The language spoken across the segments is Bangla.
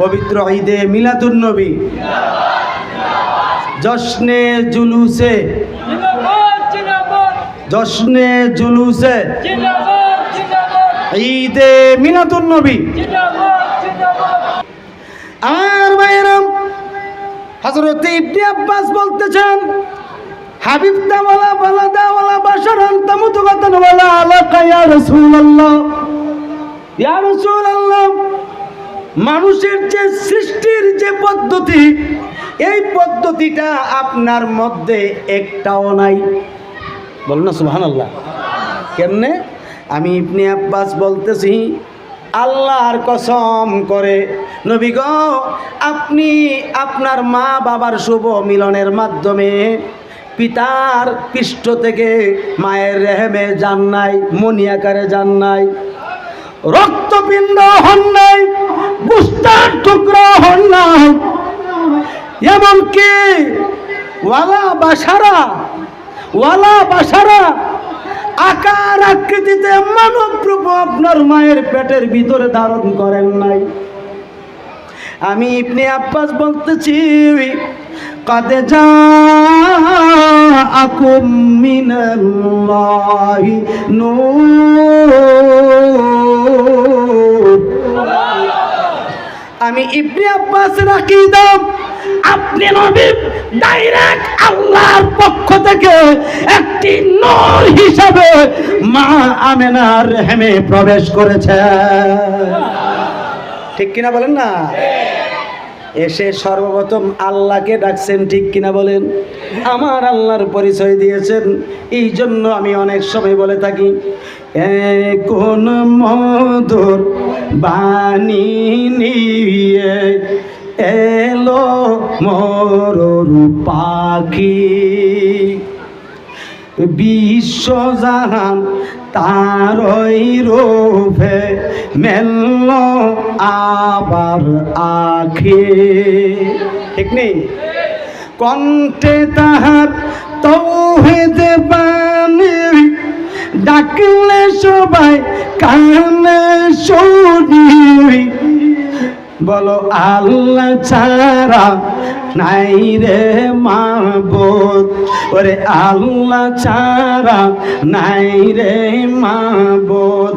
পবিত্র ঈদে মিলাদুন নবী। জশ্নে জুলুসে। জশ্নে জুলুসে। ঈদে মিলাদুন নবী। জিন্দাবাদ জিন্দাবাদ আর ভাইয়েরাম হজরত ইবনে আব্বাস বলতেছেন হাবিব দাওয়ালা বালা দাওয়ালা বাশারান তামুতুগাতান ওয়ালা আলাকা, ইয়া রাসূলুল্লাহ। ইয়া রাসূলুল্লাহ মানুষের যে সৃষ্টির যে পদ্ধতি, এই পদ্ধতিটা আপনার মধ্যে একটাও নাই। বলুন না, সুবহানাল্লাহ। কেমনে? আমি ইবনে আব্বাস বলতেছি, আল্লাহর কসম করে, নবী আপনি আপনার মা বাবার শুভ মিলনের মাধ্যমে পিতার পৃষ্ঠ থেকে মায়ের রেহেমে যান নাই মনি আকারে যান নাই, রক্তপিণ্ড হন নাই বুস্টার টুকরা নাই এমনকি ওয়ালা বাসারা ওয়ালা বাসারা আকার আকৃতিতে মানব রূপ আপনার মায়ের পেটের ভিতরে ধারণ করেন নাই। আমি ইবনে আব্বাস বলতেছি, কাদে যা আকুম নূর। আমি ইবনে আব্বাস রাখি দাম আপনি নবী ডাইরেক্ট আল্লাহর পক্ষ থেকে একটি নূর হিসাবে মা আমেনার রেহেমে প্রবেশ করেছে। ঠিক কিনা বলেন না? এসে সর্বপ্রথম আল্লাহকে ডাকছেন, ঠিক কিনা বলেন? আমার আল্লাহর পরিচয় দিয়েছেন এই জন্য আমি অনেক সময় বলে থাকি কোন মধুর বাণী নিয়ে এলো মরুর পাখি? বিশ্বজাহান তারই রূপে মেলল আবার আখে। ঠিক নেই? কণ্ঠে তাহার তৌহেদে বাণী ডাকলে সবাই কানে শুনি। বলো, আল্লাহ ছাড়া নাই রে মাবুদ, ওরে আল্লাহ ছাড়া নাই রে মাবুদ।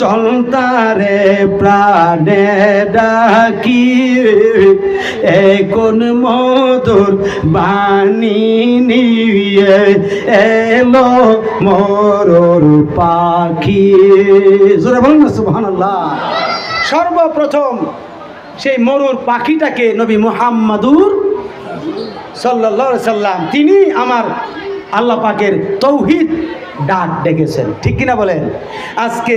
চলতারে প্রাণে ডাকি এ কোন মধুর বাণী নিয়ে এলো মরুর পাখি। জোরে বলুন না, সুবহানাল্লাহ। সর্বপ্রথম সেই মরুর পাখিটাকে নবী মুহাম্মাদুর সাল্লাহ সাল্লাম, তিনি আমার আল্লাহ পাকের তৌহিদ ডাক ডেকেছেন। ঠিক কিনা বলেন? আজকে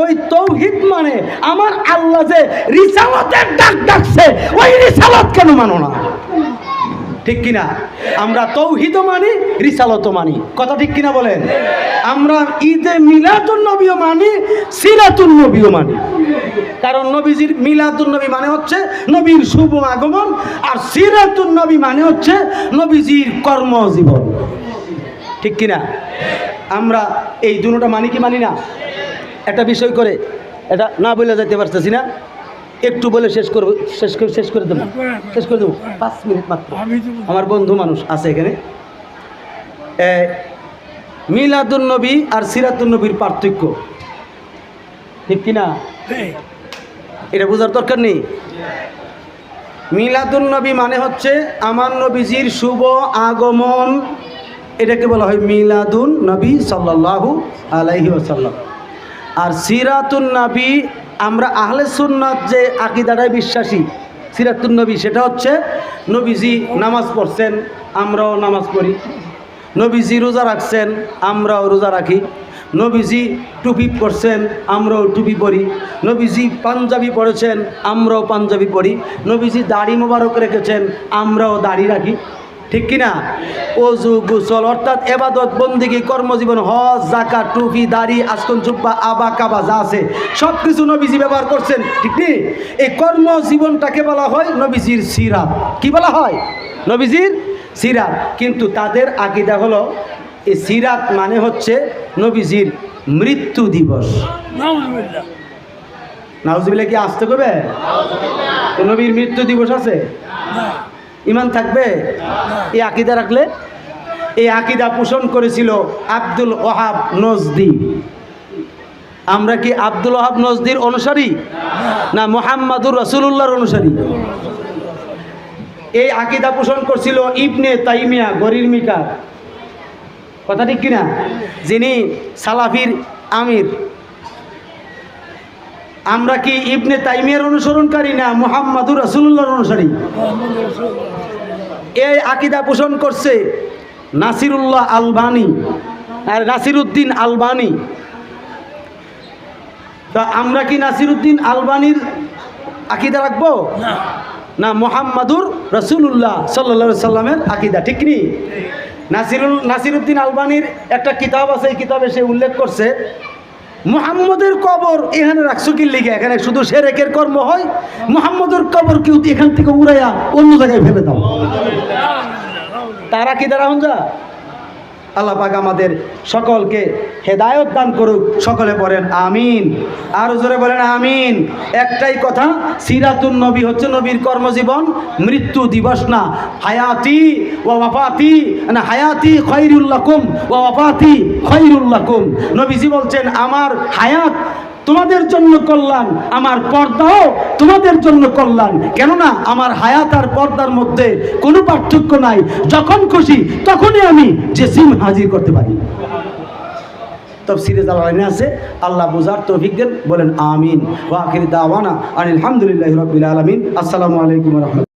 ওই তৌহিদ মানে আমার আল্লাহ যে রিসালতের ডাক ডাকছে, ওই রিসালত কেন মানো না? ঠিক কিনা? আমরা তৌহিদও মানি, রিসালতও মানি। কথা ঠিক কিনা বলেন? আমরা ঈদে মিলাদুন নবীও মানি, সিরাতুন নবীও মানি। কারণ নবীজির মিলাদুন নবী মানে হচ্ছে নবীর শুভ আগমন আর সিরাতুন নবী মানে হচ্ছে নবীজির কর্মজীবন। ঠিক কিনা? আমরা এই দুটোটা মানি কি মানি না? একটা বিষয় করে এটা না বলে যেতে পারতেছি না। একটু বলে শেষ করব শেষ করে শেষ করে দেবো। শেষ করে দেবো। পাঁচ মিনিট মাত্র। আমার বন্ধু মানুষ আছে এখানে। এ, মিলাদুন নবী আর সিরাতুন নবীর পার্থক্য। ঠিক কিনা? এই, এটা বোঝার দরকার নেই। মিলাদুন নবী মানে হচ্ছে আমার নবীজির শুভ আগমন। এটাকে বলা হয় মিলাদুন নবী সাল্লাল্লাহু আলাইহি ওয়াসাল্লাম। আর সিরাতুন নবী, আমরা আহলে সুন্নাত যে আকিদাটায় বিশ্বাসী, সিরাতুন নবী, সেটা হচ্ছে নবীজি নামাজ পড়ছেন, আমরাও নামাজ পড়ি। নবীজি রোজা রাখছেন, আমরাও রোজা রাখি। নবীজি টুপি পরছেন, আমরাও টুপি পরি। নবীজি পাঞ্জাবি পরেছেন, আমরাও পাঞ্জাবি পরি। নবীজি দাড়ি মোবারক রেখেছেন, আমরাও দাড়ি রাখি। ঠিক কিনা? অজু গুসল, অর্থাৎ এবাদত, বন্দিগি, কর্মজীবন, হজ জাকা টুপি, দাড়ি, আস্তন চুপ্পা আবা, কাবা, যা আছে সব কিছু নবীজি ব্যবহার করছেন। ঠিক নেই এই কর্মজীবনটাকে বলা হয় নবীজির সিরাত। কি বলা হয়? নবীজির সিরাত। কিন্তু তাদের আকিদা হলো এই সিরাত মানে হচ্ছে নবীজির মৃত্যু দিবস। নাউজবিল্লা কি আসতে করবে? নবীর মৃত্যু দিবস আছে? ইমান থাকবে? এই আকিদা রাখলে? এই আকিদা পোষণ করেছিল আব্দুল ওহাব নজদি। আমরা কি আব্দুল ওহাব নজদির অনুসারী? না। মোহাম্মদুর রসুল্লাহর অনুসারী? এই আকিদা পোষণ করছিল ইবনে তাইমিয়া গরির মিকা কথা ঠিক কিনা? যিনি সালাফির আমির। আমরা কি ইবনে তাইমিয়ার অনুসরণকারী না মোহাম্মদুর রসুল্লাহর অনুসারী? এই আকিদা পোষণ করছে নাসিরুল্লাহ আলবানি আর নাসিরুদ্দিন আলবানি। তা আমরা কি নাসিরুদ্দিন আলবানির আকিদা রাখব? না। মোহাম্মদুর রসুল্লাহ সাল্লা সাল্লামের আকিদা ঠিক নি? নাসিরুল নাসিরুদ্দিন আলবানির একটা কিতাব আছে, এই কিতাবে সে উল্লেখ করছে, মুহাম্মদের কবর এখানে রাখছো কি লিখে এখানে শুধু সে রেখের কর্ম হয়, মুহাম্মদের কবর কেউ এখান থেকে উড়াইয়া অন্য জায়গায় ভেবে দাও। তারা কি দ্বারা যা আল্লাহ পাক আমাদের সকলকে হেদায়ত দান করুক, সকলে বলেন আমিন। আর জোরে বলেন আমিন। একটাই কথা, সিরাতুন নবী হচ্ছে নবীর কর্মজীবন, মৃত্যু দিবস না, হায়াতি ও ওয়াফাতি, না, হায়াতি খৈরুল্লাকুম ও ওয়াফাতি খৈরুল্লাকুম নবীজি বলছেন, আমার হায়াত তোমাদের জন্য কল্যাণ, আমার পর্দাও তোমাদের জন্য কল্যাণ। কেননা আমার হায়াত আর পর্দার মধ্যে কোনো পার্থক্য নাই। যখন খুশি তখনই আমি যে সিম হাজির করতে পারি। তফসিরে জালালাইনে আছে, আল্লাহ বুঝার তৌফিক দেন, বলেন আমিন। ওয়াকির দাওয়ানা আনিল হামদুলিল্লাহি রাব্বিল আলামিন। আসসালামু আলাইকুম ওয়া রাহমাতুল্লাহ।